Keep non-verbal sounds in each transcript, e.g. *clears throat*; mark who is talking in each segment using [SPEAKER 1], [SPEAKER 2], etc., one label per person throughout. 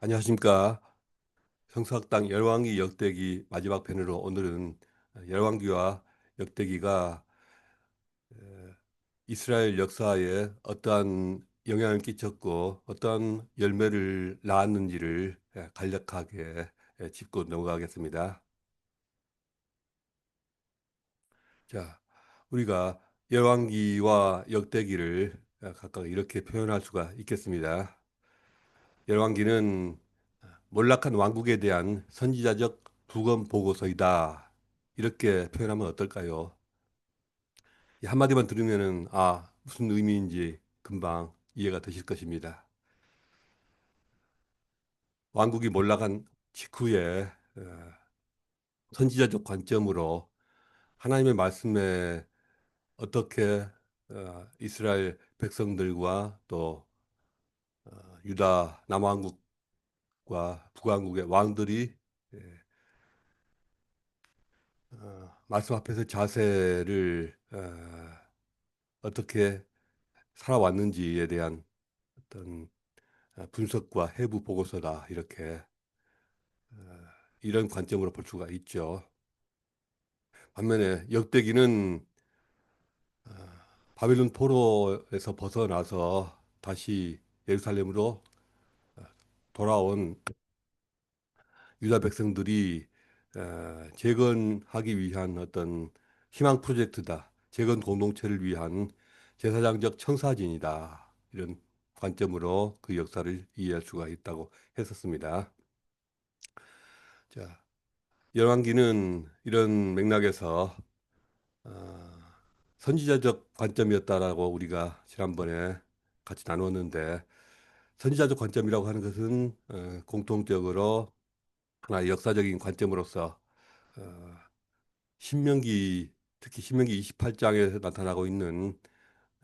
[SPEAKER 1] 안녕하십니까. 성서학당 열왕기 역대기 마지막 편으로 오늘은 열왕기와 역대기가 에, 이스라엘 역사에 어떠한 영향을 끼쳤고 어떠한 열매를 낳았는지를 에, 간략하게 에, 짚고 넘어가겠습니다. 자, 우리가 열왕기와 역대기를 에, 각각 이렇게 표현할 수가 있겠습니다. 열왕기는 몰락한 왕국에 대한 선지자적 부검 보고서이다. 이렇게 표현하면 어떨까요? 이 한마디만 들으면은 아, 무슨 의미인지 금방 이해가 되실 것입니다. 왕국이 몰락한 직후에 어, 선지자적 관점으로 하나님의 말씀에 어떻게 어, 이스라엘 백성들과 또 어, 유다 남왕국과 북왕국의 왕들이 예, 어, 말씀 앞에서 자세를 어, 어떻게 살아왔는지에 대한 어떤 어, 분석과 해부 보고서다 이렇게 어, 이런 관점으로 볼 수가 있죠. 반면에 역대기는 어, 바벨론 포로에서 벗어나서 다시 예루살렘으로 어, 돌아온 유다 백성들이 어, 재건하기 위한 어떤 희망 프로젝트다. 재건 공동체를 위한 제사장적 청사진이다. 이런 관점으로 그 역사를 이해할 수가 있다고 했었습니다. 자, 열왕기는 이런 맥락에서 어, 선지자적 관점이었다라고 우리가 지난번에 같이 나눴는데 선지자적 관점이라고 하는 것은 어, 공통적으로 하나의 역사적인 관점으로서 어, 신명기 특히 신명기 28장에 나타나고 있는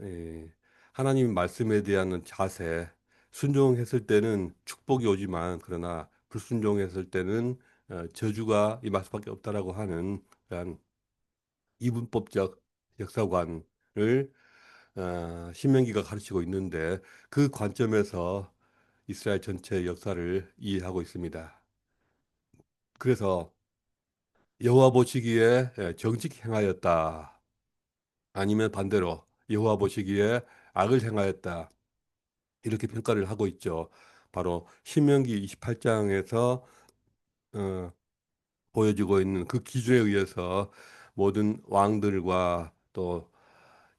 [SPEAKER 1] 예, 하나님 말씀에 대한 자세, 순종했을 때는 축복이 오지만 그러나 불순종했을 때는 어, 저주가 임할 수밖에 없다라고 하는 그런 이분법적 역사관을 어, 신명기가 가르치고 있는데 그 관점에서 이스라엘 전체 역사를 이해하고 있습니다. 그래서 여호와 보시기에 예, 정직 행하였다. 아니면 반대로 여호와 보시기에 악을 행하였다. 이렇게 평가를 하고 있죠. 바로 신명기 28장에서 어, 보여지고 있는 그 기준에 의해서 모든 왕들과 또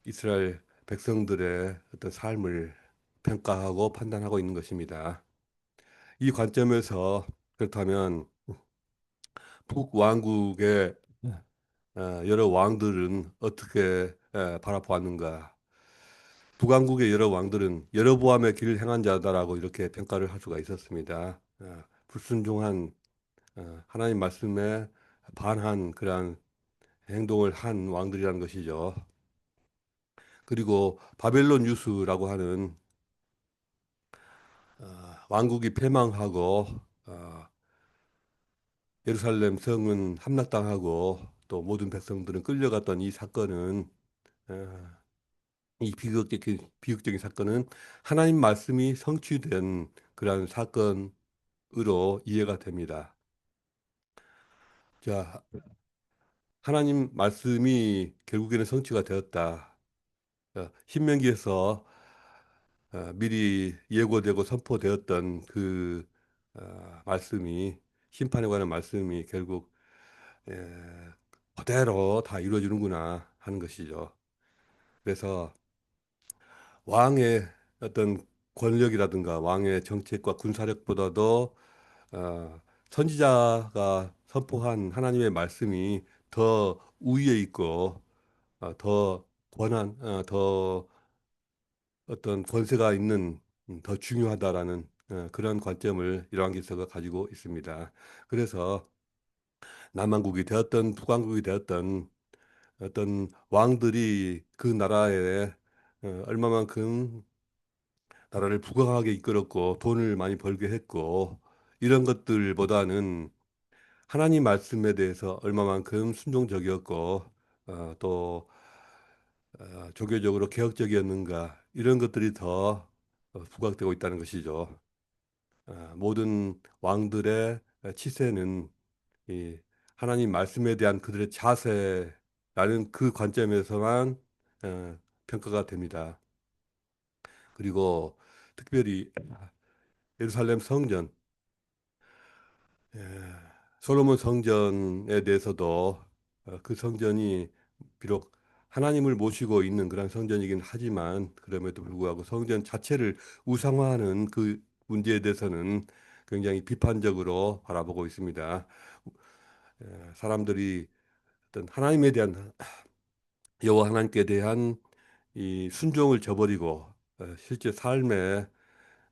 [SPEAKER 1] 이스라엘 백성들의 어떤 삶을 평가하고 판단하고 있는 것입니다. 이 관점에서 그렇다면 북왕국의 어, 여러 왕들은 어떻게 에, 바라보았는가? 북왕국의 여러 왕들은 여로보암의 길을 행한 자다라고 이렇게 평가를 할 수가 있었습니다. 어, 불순종한 어, 하나님 말씀에 반한 그러한 행동을 한 왕들이라는 것이죠. 그리고 바벨론 유수라고 하는 어, 왕국이 패망하고 어, 예루살렘 성은 함락당하고 또 모든 백성들은 끌려갔던 이 사건은 어, 이 비극적인 비극적인 사건은 하나님 말씀이 성취된 그러한 사건으로 이해가 됩니다. 자, 하나님 말씀이 결국에는 성취가 되었다. 어, 신명기에서 어, 미리 예고되고 선포되었던 그 어, 말씀이 심판에 관한 말씀이 결국 에, 그대로 다 이루어지는구나 하는 것이죠. 그래서 왕의 어떤 권력이라든가 왕의 정책과 군사력보다도 어, 선지자가 선포한 하나님의 말씀이 더 우위에 있고 어, 더 권한, 어, 더 어떤 권세가 있는 음, 더 중요하다라는 어, 그런 관점을 열왕기서가 가지고 있습니다. 그래서 남왕국이 되었던 북왕국이 되었던 어떤 왕들이 그 나라에 어, 얼마만큼 나라를 부강하게 이끌었고 돈을 많이 벌게 했고 이런 것들보다는 하나님 말씀에 대해서 얼마만큼 순종적이었고 어, 또 어, 종교적으로 개혁적이었는가 이런 것들이 더 어, 부각되고 있다는 것이죠. 어, 모든 왕들의 치세는 이 하나님 말씀에 대한 그들의 자세라는 그 관점에서만 어, 평가가 됩니다. 그리고 특별히 예루살렘 성전, 예, 솔로몬 성전에 대해서도 어, 그 성전이 비록 하나님을 모시고 있는 그런 성전이긴 하지만 그럼에도 불구하고 성전 자체를 우상화하는 그 문제에 대해서는 굉장히 비판적으로 바라보고 있습니다. 예, 사람들이 어떤 하나님에 대한 여호와 하나님께 대한 이 순종을 저버리고 어, 실제 삶에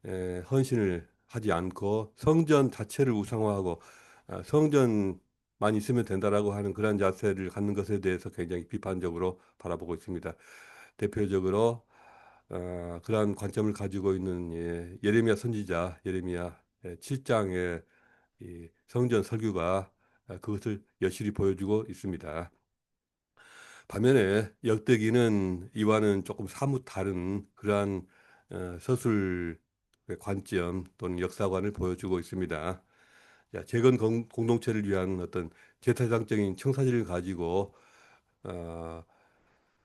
[SPEAKER 1] 에, 헌신을 하지 않고 성전 자체를 우상화하고 아, 성전 만 있으면 된다라고 하는 그런 자세를 갖는 것에 대해서 굉장히 비판적으로 바라보고 있습니다. 대표적으로 어, 그러한 관점을 가지고 있는 예, 예레미야 선지자 예레미야 7장의 이 성전 설교가 아, 그것을 여실히 보여주고 있습니다. 반면에 역대기는 이와는 조금 사뭇 다른 그러한 어, 서술 관점 또는 역사관을 보여주고 있습니다. 자, 재건 공, 공동체를 위한 어떤 제사장적인 청사진을 가지고 어,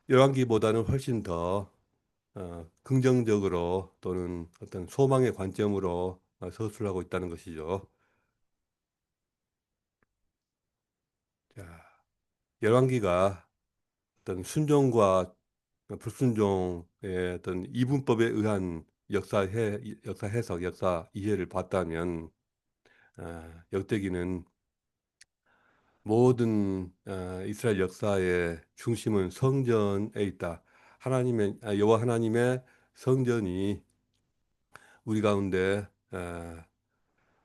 [SPEAKER 1] 열왕기보다는 훨씬 더 어, 긍정적으로 또는 어떤 소망의 관점으로 어, 서술하고 있다는 것이죠. 자, 열왕기가 어떤 순종과 불순종의 어떤 이분법에 의한 역사 해, 역사 해석, 역사 이해를 봤다면 아, 역대기는 모든 아, 이스라엘 역사의 중심은 성전에 있다. 하나님의 아, 여호와 하나님의 성전이 우리 가운데 아,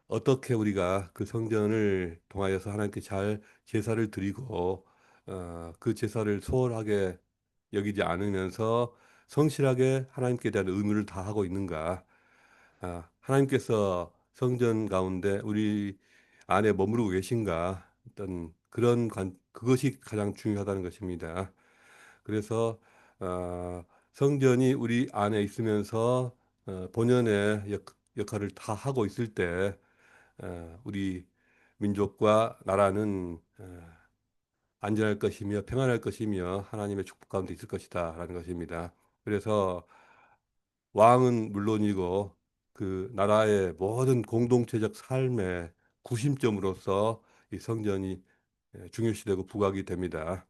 [SPEAKER 1] 어떻게 우리가 그 성전을 통하여서 하나님께 잘 제사를 드리고 어, 그 제사를 소홀하게 여기지 않으면서 성실하게 하나님께 대한 의무를 다하고 있는가? 아, 하나님께서 성전 가운데 우리 안에 머무르고 계신가? 어떤 그런 관, 그것이 가장 중요하다는 것입니다. 그래서 어, 성전이 우리 안에 있으면서 어, 본연의 역, 역할을 다 하고 있을 때 어, 우리 민족과 나라는 어, 안전할 것이며 평안할 것이며 하나님의 축복 가운데 있을 것이다라는 것입니다. 그래서 왕은 물론이고 그 나라의 모든 공동체적 삶의 구심점으로서 이 성전이 예, 중요시되고 부각이 됩니다.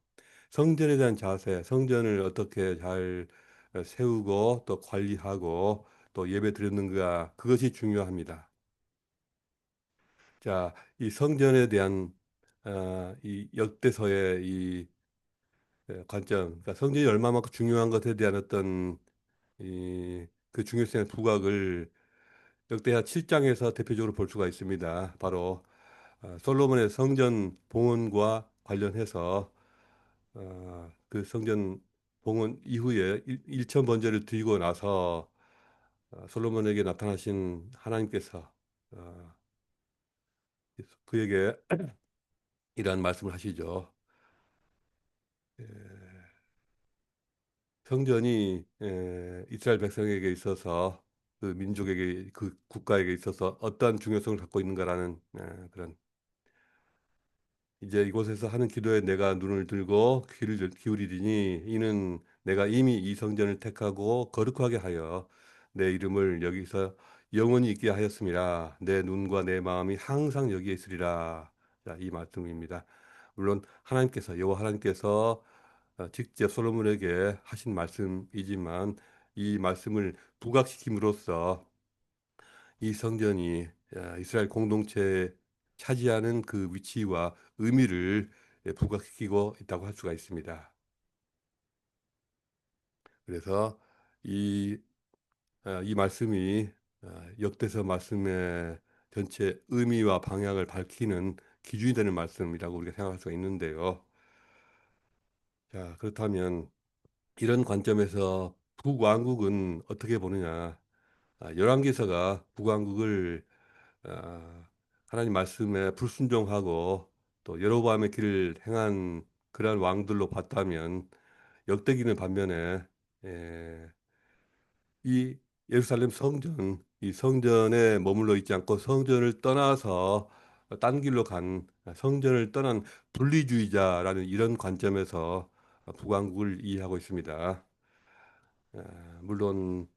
[SPEAKER 1] 성전에 대한 자세, 성전을 어떻게 잘 어, 세우고 또 관리하고 또 예배 드리는가 그것이 중요합니다. 자, 이 성전에 대한 어, 이 역대서의 이 예, 관점, 그러니까 성전이 얼마만큼 중요한 것에 대한 어떤 이 그 중요성의 부각을 역대하 7장에서 대표적으로 볼 수가 있습니다. 바로 어, 솔로몬의 성전 봉헌과 관련해서 어, 그 성전 봉헌 이후에 일, 천 번제를 드리고 나서 어, 솔로몬에게 나타나신 하나님께서 어, 그에게 *clears throat* 이러한 말씀을 하시죠. 예, 성전이 예, 이스라엘 백성에게 있어서 그 민족에게 그 국가에게 있어서 어떠한 중요성을 갖고 있는가라는 예, 그런 이제 이곳에서 하는 기도에 내가 눈을 들고 귀를 기울이리니 이는 내가 이미 이 성전을 택하고 거룩하게 하여 내 이름을 여기서 영원히 있게 하였습니다. 내 눈과 내 마음이 항상 여기에 있으리라. 자, 이 말씀입니다. 물론 하나님께서 여호와 하나님께서 어, 직접 솔로몬에게 하신 말씀이지만 이 말씀을 부각시킴으로써 이 성전이 아, 이스라엘 공동체에 차지하는 그 위치와 의미를 예, 부각시키고 있다고 할 수가 있습니다. 그래서 이, 아, 이 말씀이 아, 역대서 말씀의 전체 의미와 방향을 밝히는 기준이 되는 말씀이라고 우리가 생각할 수가 있는데요. 자, 그렇다면 이런 관점에서 북왕국은 어떻게 보느냐? 아, 열왕기서가 북왕국을 아, 하나님 말씀에 불순종하고 또 여로보암의 길을 행한 그러한 왕들로 봤다면 역대기는 반면에 에, 이 예루살렘 성전 이 성전에 머물러 있지 않고 성전을 떠나서 딴 길로 간 성전을 떠난 분리주의자라는 이런 관점에서 북왕국을 이해하고 있습니다. 아, 물론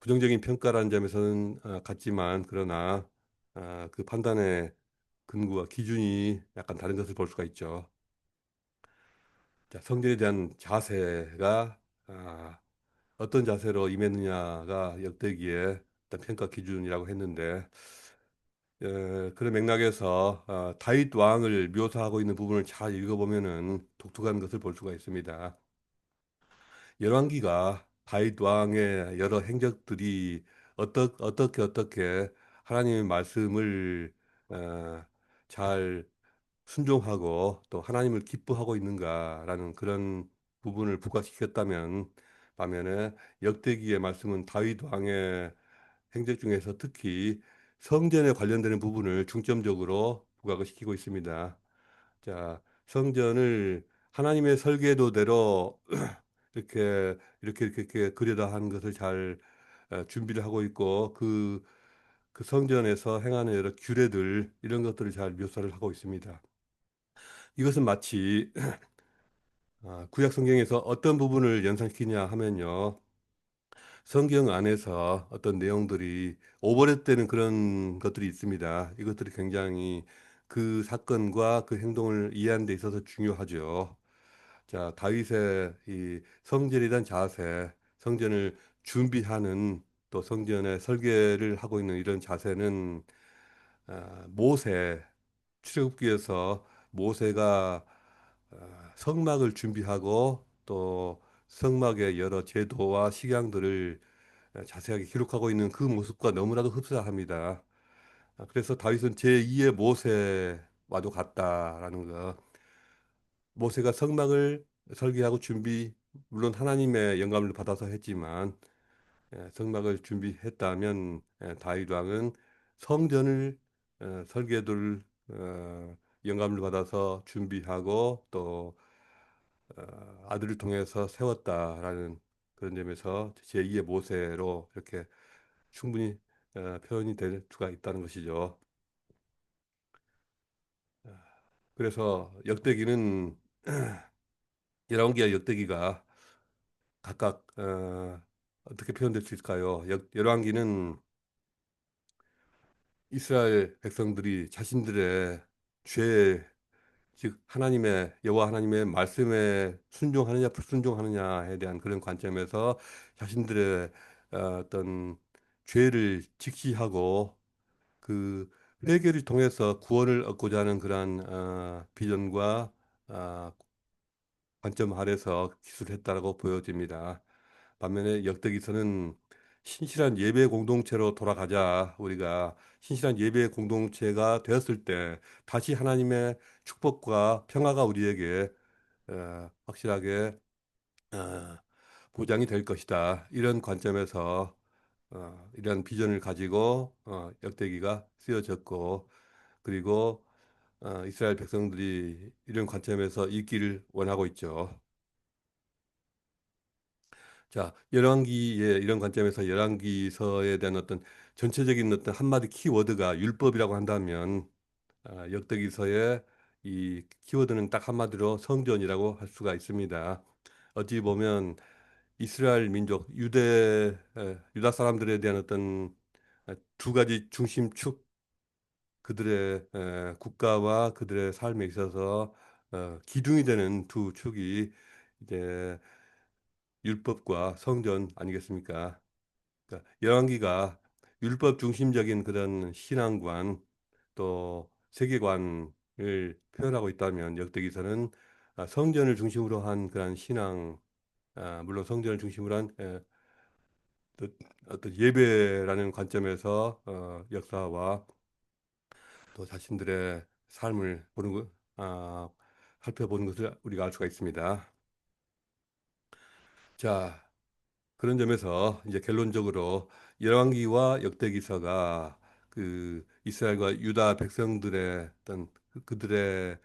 [SPEAKER 1] 부정적인 평가라는 점에서는 아, 같지만 그러나 아, 그 판단의 근거와 기준이 약간 다른 것을 볼 수가 있죠. 자, 성전에 대한 자세가 아, 어떤 자세로 임했느냐가 역대기의 어떤 평가 기준이라고 했는데 에, 그런 맥락에서 아, 다윗 왕을 묘사하고 있는 부분을 잘 읽어보면은 독특한 것을 볼 수가 있습니다. 열왕기가 다윗 왕의 여러 행적들이 어떠, 어떻게 어떻게 하나님의 말씀을 어, 잘 순종하고 또 하나님을 기뻐하고 있는가라는 그런 부분을 부각시켰다면 반면에 역대기의 말씀은 다윗 왕의 행적 중에서 특히 성전에 관련되는 부분을 중점적으로 부각을 시키고 있습니다. 자, 성전을 하나님의 설계도대로 *clears throat* 이렇게 이렇게 이렇게, 이렇게 그려다 하는 것을 잘 어, 준비를 하고 있고 그, 그 성전에서 행하는 여러 규례들 이런 것들을 잘 묘사를 하고 있습니다. 이것은 마치 *clears throat* 아, 구약 성경에서 어떤 부분을 연상시키냐 하면요. 성경 안에서 어떤 내용들이 오버랩되는 그런 것들이 있습니다. 이것들이 굉장히 그 사건과 그 행동을 이해하는 데 있어서 중요하죠. 자, 다윗의 이 성전이란 자세, 성전을 준비하는 또 성전의 설계를 하고 있는 이런 자세는 아, 모세 출애굽기에서 모세가 아, 성막을 준비하고 또 성막의 여러 제도와 식양들을 자세하게 기록하고 있는 그 모습과 너무나도 흡사합니다. 아, 그래서 다윗은 제2의 모세와도 같다라는 거. 모세가 성막을 설계하고 준비, 물론 하나님의 영감을 받아서 했지만 예, 성막을 준비했다면 예, 다윗 왕은 성전을 어, 설계도를 어, 영감을 받아서 준비하고 또 어, 아들을 통해서 세웠다라는 그런 점에서 제2의 모세로 이렇게 충분히 어, 표현이 될 수가 있다는 것이죠. 그래서 역대기는 *clears throat* 열왕기와 역대기가 각각 어, 어떻게 표현될 수 있을까요? 역, 열왕기는 이스라엘 백성들이 자신들의 죄, 즉 하나님의 여호와 하나님의 말씀에 순종하느냐 불순종하느냐에 대한 그런 관점에서 자신들의 어, 어떤 죄를 직시하고 그 회개를 통해서 구원을 얻고자 하는 그러한 어, 비전과 어, 관점 아래서 기술했다라고 보여집니다. 반면에 역대기서는 신실한 예배 공동체로 돌아가자 우리가 신실한 예배 공동체가 되었을 때 다시 하나님의 축복과 평화가 우리에게 어, 확실하게 어, 보장이 될 것이다. 이런 관점에서 어, 이런 비전을 가지고 어, 역대기가 쓰여졌고 그리고 어, 이스라엘 백성들이 이런 관점에서 있기를 원하고 있죠. 자, 열왕기의 이런 관점에서 열왕기서에 대한 어떤 전체적인 어떤 한마디 키워드가 율법이라고 한다면 아, 역대기서의 이 키워드는 딱 한마디로 성전이라고 할 수가 있습니다. 어찌 보면 이스라엘 민족, 유대, 에, 유다 사람들에 대한 어떤 에, 두 가지 중심축, 그들의 에, 국가와 그들의 삶에 있어서 어, 기둥이 되는 두 축이 이제 율법과 성전 아니겠습니까? 그러니까 열왕기가 율법 중심적인 그런 신앙관 또 세계관을 표현하고 있다면 역대기서는 아, 성전을 중심으로 한 그런 신앙, 아, 물론 성전을 중심으로 한 어떤 예배라는 관점에서 어, 역사와 또 자신들의 삶을 보는 것, 아, 살펴보는 것을 우리가 알 수가 있습니다. 자, 그런 점에서 이제 결론적으로 열왕기와 역대기서가 그 이스라엘과 유다 백성들의 어떤 그- 그들의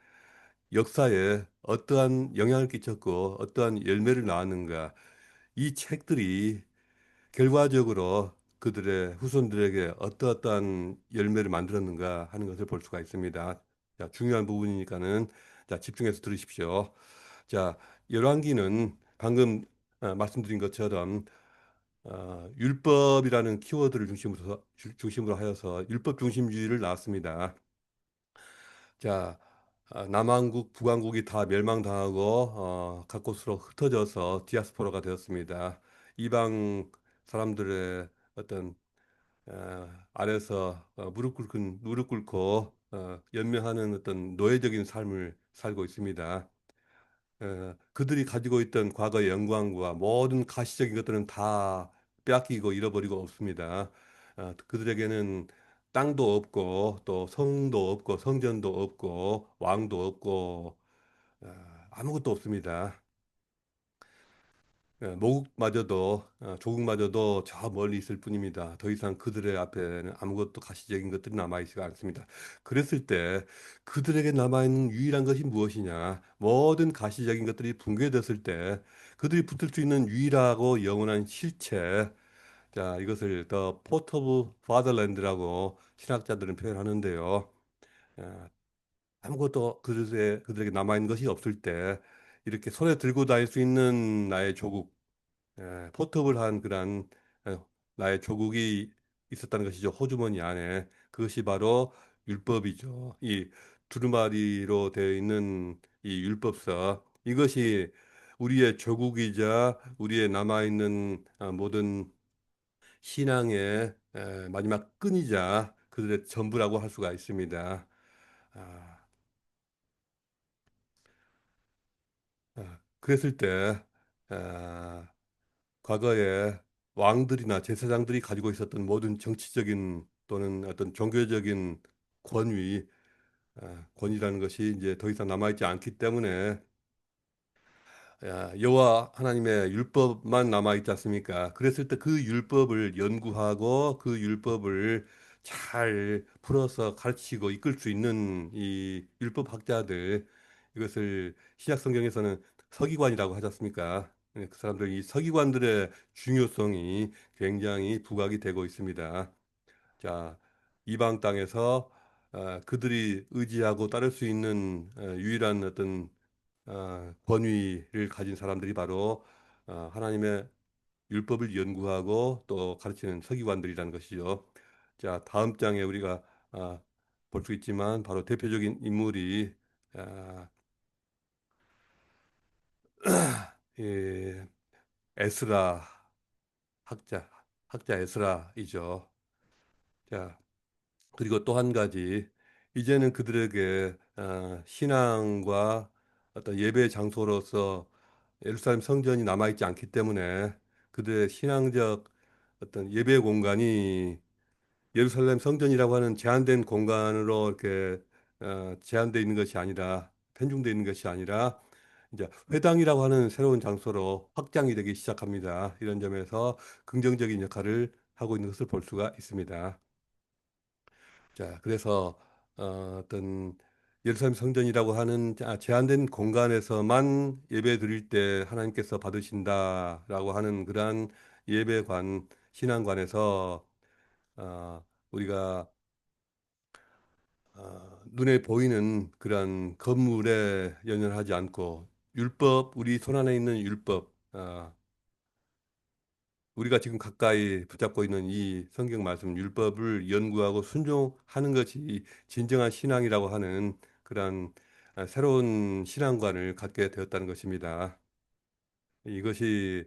[SPEAKER 1] 역사에 어떠한 영향을 끼쳤고 어떠한 열매를 낳았는가 이 책들이 결과적으로 그들의 후손들에게 어떠어떠한 열매를 만들었는가 하는 것을 볼 수가 있습니다. 자, 중요한 부분이니까는 자, 집중해서 들으십시오. 자, 열왕기는 방금 어, 말씀드린 것처럼 어, 율법이라는 키워드를 중심으로 주- 중심으로 하여서 율법 중심주의를 낳았습니다. 자, 아, 남한국, 북한국이 다 멸망당하고 어, 각 곳으로 흩어져서 디아스포라가 되었습니다. 이방 사람들의 어떤 어, 아래서 어, 무릎 꿇고 무릎 꿇고 어, 연명하는 어떤 노예적인 삶을 살고 있습니다. 어, 그들이 가지고 있던 과거의 영광과 모든 가시적인 것들은 다 빼앗기고 잃어버리고 없습니다. 어, 그들에게는 땅도 없고 또 성도 없고 성전도 없고 왕도 없고 어, 아무것도 없습니다. 예, 모국마저도 어, 조국마저도 저 멀리 있을 뿐입니다. 더 이상 그들의 앞에는 아무것도 가시적인 것들이 남아있지가 않습니다. 그랬을 때 그들에게 남아있는 유일한 것이 무엇이냐? 모든 가시적인 것들이 붕괴됐을 때 그들이 붙을 수 있는 유일하고 영원한 실체, 자 이것을 더 포트 오브 파더랜드라고 신학자들은 표현하는데요. 어, 아무것도 그들에게 남아있는 것이 없을 때 이렇게 손에 들고 다닐 수 있는 나의 조국 예, 포터블한 그런 예, 나의 조국이 있었다는 것이죠. 호주머니 안에 그것이 바로 율법이죠. 이 두루마리로 되어 있는 이 율법서 이것이 우리의 조국이자 우리의 남아 있는 아, 모든 신앙의 에, 마지막 끈이자 그들의 전부라고 할 수가 있습니다. 아, 아, 그랬을 때 아, 과거에 왕들이나 제사장들이 가지고 있었던 모든 정치적인 또는 어떤 종교적인 권위, 아, 권위라는 것이 이제 더 이상 남아있지 않기 때문에 야, 여호와 하나님의 율법만 남아 있지 않습니까? 그랬을 때 그 율법을 연구하고 그 율법을 잘 풀어서 가르치고 이끌 수 있는 이 율법 학자들 이것을 신약 성경에서는 서기관이라고 하지 않습니까? 네, 그 사람들 이 서기관들의 중요성이 굉장히 부각이 되고 있습니다. 자, 이방 땅에서 아, 그들이 의지하고 따를 수 있는 어, 유일한 어떤 어, 권위를 가진 사람들이 바로 어, 하나님의 율법을 연구하고 또 가르치는 서기관들이라는 것이죠. 자, 다음 장에 우리가 아, 볼수 있지만 바로 대표적인 인물이 아, *clears throat* 예, 에스라 학자, 학자 에스라이죠. 자, 그리고 또 한 가지, 이제는 그들에게 아, 신앙과 어떤 예배 장소로서 예루살렘 성전이 남아 있지 않기 때문에 그들의 신앙적 어떤 예배 공간이 예루살렘 성전이라고 하는 제한된 공간으로 이렇게 어, 제한되어 있는 것이 아니라 편중되어 있는 것이 아니라 이제 회당이라고 하는 새로운 장소로 확장이 되기 시작합니다. 이런 점에서 긍정적인 역할을 하고 있는 것을 볼 수가 있습니다. 자, 그래서 어, 어떤 예루살렘 성전이라고 하는 자- 제한된 공간에서만 예배 드릴 때 하나님께서 받으신다라고 하는 그러한 예배관, 신앙관에서 어, 우리가 어, 눈에 보이는 그러한 건물에 연연하지 않고 율법, 우리 손 안에 있는 율법, 어, 우리가 지금 가까이 붙잡고 있는 이 성경 말씀 율법을 연구하고 순종하는 것이 진정한 신앙이라고 하는 그러한 아, 새로운 신앙관을 갖게 되었다는 것입니다. 이것이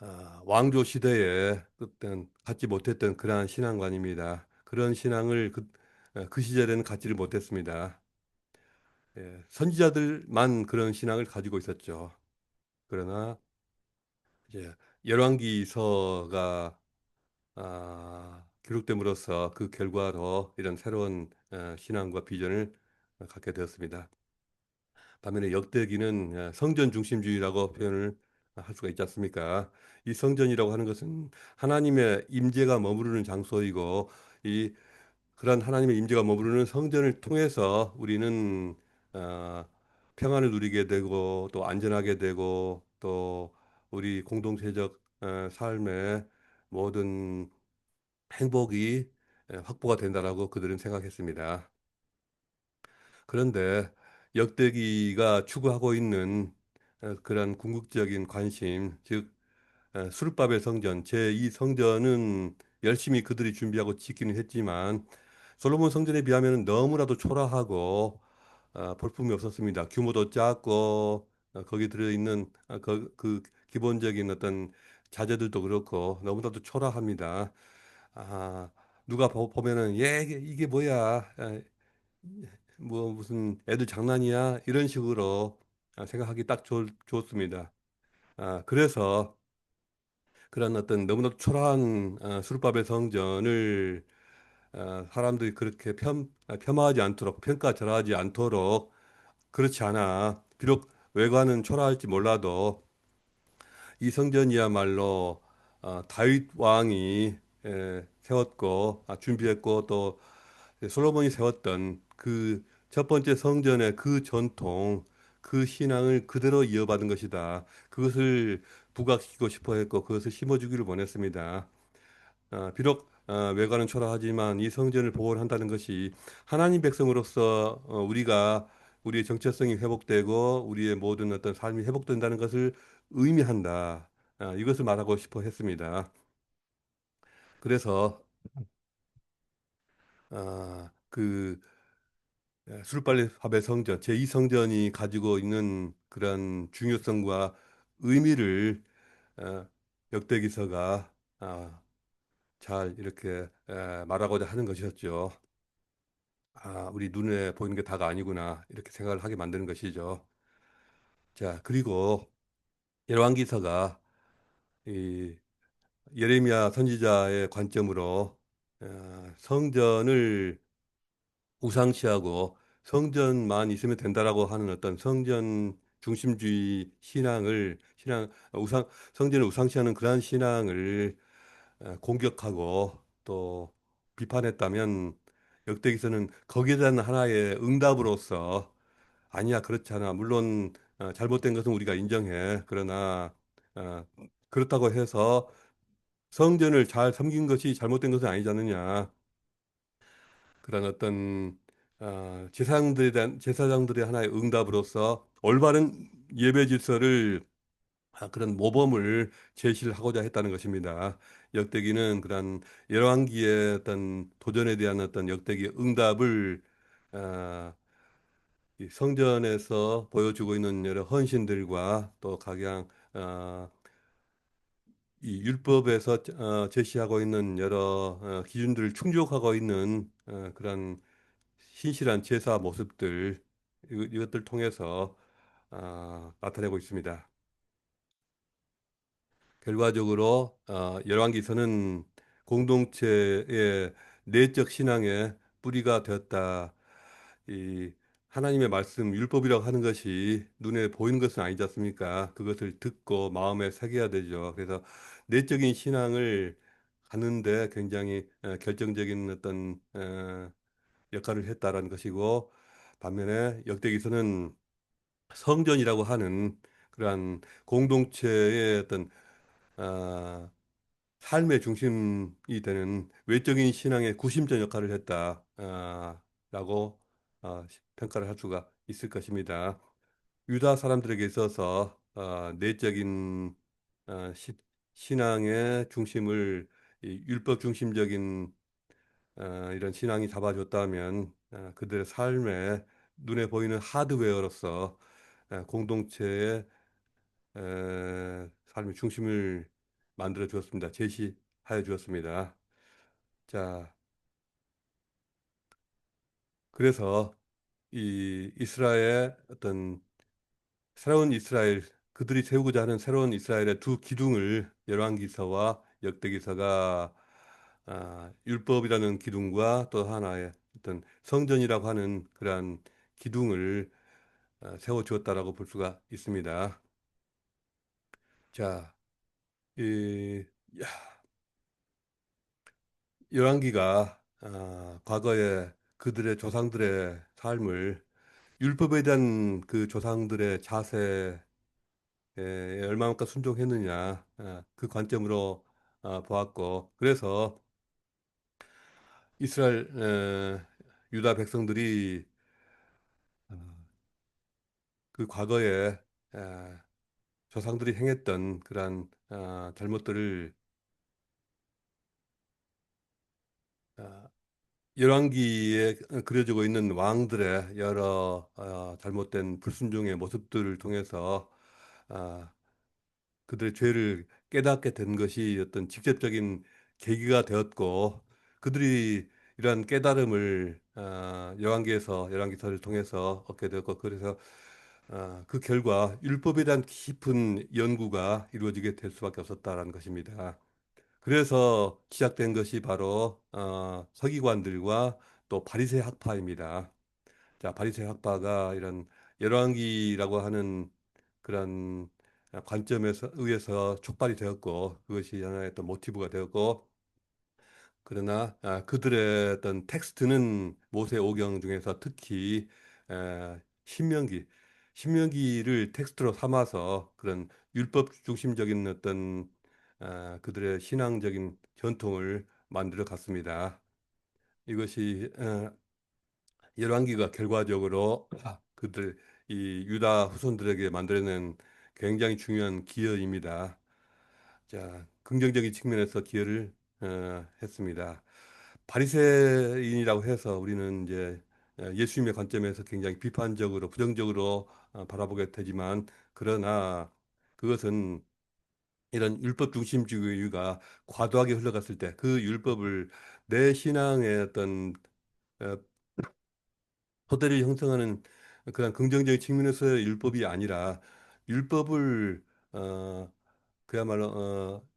[SPEAKER 1] 아, 왕조 시대에 어떤 갖지 못했던 그러한 신앙관입니다. 그런 신앙을 그, 아, 그 시절에는 갖지를 못했습니다. 예, 선지자들만 그런 신앙을 가지고 있었죠. 그러나 이제 열왕기서가 아, 기록됨으로써 그 결과로 이런 새로운 어, 신앙과 비전을 어, 갖게 되었습니다. 반면에 역대기는 어, 성전 중심주의라고 표현을 할 수가 있지 않습니까? 이 성전이라고 하는 것은 하나님의 임재가 머무르는 장소이고 이 그런 하나님의 임재가 머무르는 성전을 통해서 우리는 어, 평안을 누리게 되고 또 안전하게 되고 또 우리 공동체적 어, 삶에 모든 행복이 예, 확보가 된다라고 그들은 생각했습니다. 그런데 역대기가 추구하고 있는 어, 그런 궁극적인 관심, 즉 어, 수르바벨 성전, 제2 성전은 열심히 그들이 준비하고 짓기는 했지만 솔로몬 성전에 비하면 너무나도 초라하고 어, 볼품이 없었습니다. 규모도 작고 어, 거기 들어있는 어, 그, 그 기본적인 어떤 자재들도 그렇고 너무나도 초라합니다. 아, 누가 보, 보면은 얘 이게, 뭐야? 아, 뭐 무슨 애들 장난이야? 이런 식으로 아, 생각하기 딱 좋, 좋습니다. 아, 그래서 그런 어떤 너무나도 초라한 어, 수르바벨 성전을 어, 사람들이 그렇게 폄, 아, 폄하하지 않도록 평가절하하지 않도록 그렇지 않아. 비록 외관은 초라할지 몰라도 이 성전이야말로 어, 다윗 왕이 에, 세웠고 아, 준비했고 또 솔로몬이 세웠던 그 첫 번째 성전의 그 전통, 그 신앙을 그대로 이어받은 것이다. 그것을 부각시키고 싶어 했고 그것을 심어주기를 원했습니다. 아, 비록 아, 외관은 초라하지만 이 성전을 복원한다는 것이 하나님 백성으로서 어, 우리가 우리의 정체성이 회복되고 우리의 모든 어떤 삶이 회복된다는 것을 의미한다. 아, 이것을 말하고 싶어 했습니다. 그래서 아, 그 수르발레 성전, 제2성전이 가지고 있는 그런 중요성과 의미를 어, 역대기서가 아, 잘 이렇게 에, 말하고자 하는 것이었죠. 아, 우리 눈에 보이는 게 다가 아니구나 이렇게 생각을 하게 만드는 것이죠. 자, 그리고 열왕기서가 이 예레미야 선지자의 관점으로 어, 성전을 우상시하고 성전만 있으면 된다라고 하는 어떤 성전 중심주의 신앙을 신앙 우상 성전을 우상시하는 그러한 신앙을 어, 공격하고 또 비판했다면 역대기서는 거기에 대한 하나의 응답으로서 아니야 그렇잖아. 물론 어, 잘못된 것은 우리가 인정해. 그러나 어, 그렇다고 해서 성전을 잘 섬긴 것이 잘못된 것은 아니지 않느냐. 그런 어떤 어, 제사장들에 대한 제사장들의 하나의 응답으로서 올바른 예배 질서를 아, 그런 모범을 제시를 하고자 했다는 것입니다. 역대기는 그런 열왕기의 어떤 도전에 대한 어떤 역대기의 응답을 아, 이 성전에서 보여주고 있는 여러 헌신들과 또 각양 아, 이 율법에서 어, 제시하고 있는 여러 어, 기준들을 충족하고 있는 어, 그런 신실한 제사 모습들 이- 이것들 통해서 아, 나타내고 있습니다. 결과적으로 어, 열왕기서는 공동체의 내적 신앙의 뿌리가 되었다. 이 하나님의 말씀 율법이라고 하는 것이 눈에 보이는 것은 아니지 않습니까? 그것을 듣고 마음에 새겨야 되죠. 그래서 내적인 신앙을 갖는데 굉장히 어, 결정적인 어떤 어, 역할을 했다라는 것이고 반면에 역대기서는 성전이라고 하는 그러한 공동체의 어떤 아, 삶의 중심이 되는 외적인 신앙의 구심점 역할을 했다, 아, 라고 아, 평가를 할 수가 있을 것입니다. 유다 사람들에게 있어서 아, 내적인 아, 시- 신앙의 중심을 이 율법 중심적인 아, 이런 신앙이 잡아줬다면 아, 그들의 삶에 눈에 보이는 하드웨어로서 아, 공동체의 에, 삶의 중심을 만들어 주었습니다. 제시하여 주었습니다. 자, 그래서 이 이스라엘의 어떤 새로운 이스라엘 그들이 세우고자 하는 새로운 이스라엘의 두 기둥을 열왕기서와 역대기서가 아, 율법이라는 기둥과 또 하나의 어떤 성전이라고 하는 그러한 기둥을 아, 세워 주었다라고 볼 수가 있습니다. 자, 이 야, 열왕기가 아, 과거에 그들의 조상들의 삶을 율법에 대한 그 조상들의 자세에 얼마만큼 순종했느냐 아, 그 관점으로 어, 보았고 그래서 이스라엘 에, 유다 백성들이 어, 그 과거에 에, 조상들이 행했던 그러한 어, 잘못들을 어, 열왕기에 그려지고 있는 왕들의 여러 어, 잘못된 불순종의 모습들을 통해서 어, 그들의 죄를 깨닫게 된 것이 어떤 직접적인 계기가 되었고 그들이 이러한 깨달음을 어, 열왕기에서 열왕기서를 통해서 얻게 되었고 그래서 어, 그 결과 율법에 대한 깊은 연구가 이루어지게 될 수밖에 없었다라는 것입니다. 그래서 시작된 것이 바로 어, 서기관들과 또 바리새 학파입니다. 자, 바리새 학파가 이런 열왕기라고 하는 그런 관점에서 의해서 촉발이 되었고 그것이 하나의 또 모티브가 되었고 그러나 아, 그들의 어떤 텍스트는 모세 오경 중에서 특히 에, 신명기 신명기를 텍스트로 삼아서 그런 율법 중심적인 어떤 아, 그들의 신앙적인 전통을 만들어 갔습니다. 이것이 어, 열왕기가 결과적으로 그들 이 유다 후손들에게 만들어낸 굉장히 중요한 기여입니다. 자, 긍정적인 측면에서 기여를 어, 했습니다. 바리새인이라고 해서 우리는 이제 어, 예수님의 관점에서 굉장히 비판적으로 부정적으로 어, 바라보게 되지만 그러나 그것은 이런 율법 중심주의가 과도하게 흘러갔을 때 그 율법을 내 신앙의 어떤 어, 토대를 형성하는 그런 긍정적인 측면에서의 율법이 아니라 율법을 어, 그야말로 어,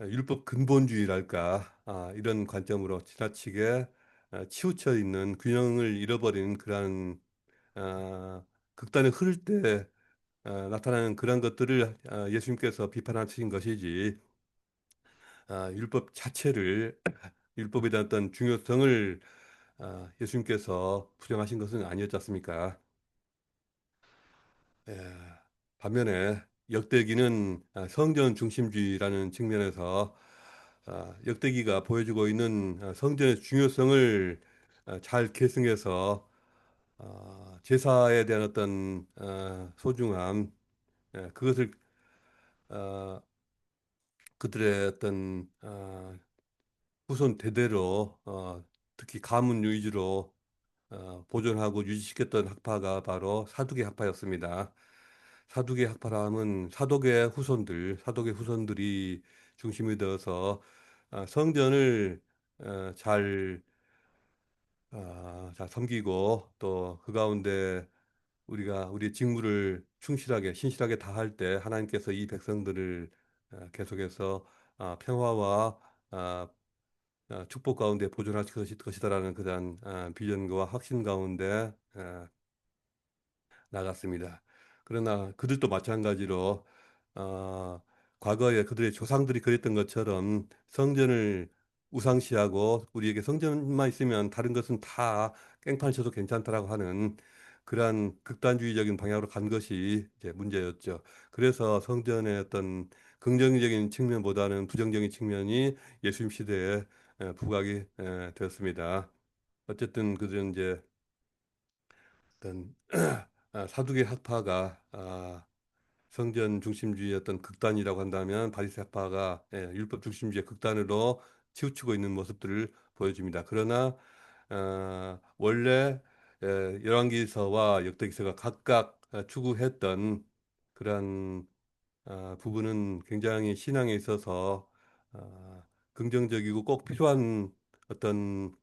[SPEAKER 1] 율법 근본주의랄까 아, 이런 관점으로 지나치게 어, 치우쳐 있는 균형을 잃어버리는 그러한 어, 극단에 흐를 때 어, 나타나는 그런 것들을 어, 예수님께서 비판하신 것이지 아, 율법 자체를 *clears throat* 율법에 대한 어떤 중요성을 아, 예수님께서 부정하신 것은 아니었지 않습니까? 예, 반면에 역대기는 아, 성전 중심주의라는 측면에서 아, 역대기가 보여주고 있는 아, 성전의 중요성을 아, 잘 계승해서 아, 제사에 대한 어떤 아, 소중함, 예, 그것을 아, 그들의 어떤 아, 후손 대대로 어, 특히 가문 어, 보존하고 유지시켰던 학파가 바로 사두개 학파였습니다. 사두개 학파람은 사도계 후손들, 사도계 후손들이 중심이 되어서 어, 성전을 어, 잘, 어, 잘 섬기고 또 그 가운데 우리가 우리의 직무를 충실하게 신실하게 다할 때 하나님께서 이 백성들을 어, 계속해서 어, 평화와 어, 어, 축복 가운데 것이, 것이다라는 그러한 어, 비전과 확신 가운데 어, 나갔습니다. 그러나 그들도 마찬가지로 어, 과거에 그들의 조상들이 그랬던 것처럼 성전을 우상시하고 우리에게 성전만 있으면 다른 것은 다 깽판 쳐도 괜찮다라고 하는 그러한 극단주의적인 방향으로 간 것이 이제 문제였죠. 그래서 성전의 어떤 긍정적인 측면보다는 부정적인 측면이 예수님 시대에 에, 부각이 에, 되었습니다. 어쨌든 그들은 이제 어떤 *clears throat* 아, 사두개 학파가 아, 성전 중심주의의 어떤 극단이라고 한다면 바리새 학파가 예, 율법 중심주의 극단으로 치우치고 있는 모습들을 보여줍니다. 그러나 어, 원래 예, 열왕기서와 역대기서가 각각 어, 추구했던 그러한 어, 부분은 굉장히 신앙에 있어서 어, 긍정적이고 꼭 필요한 어떤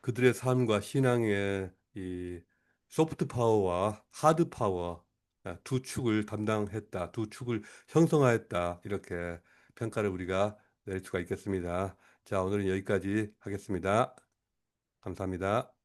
[SPEAKER 1] 그들의 삶과 신앙의 이 소프트 파워와 하드 파워 아, 두 축을 담당했다, 두 축을 형성하였다 이렇게 평가를 우리가 낼 수가 있겠습니다. 자, 오늘은 여기까지 하겠습니다. 감사합니다.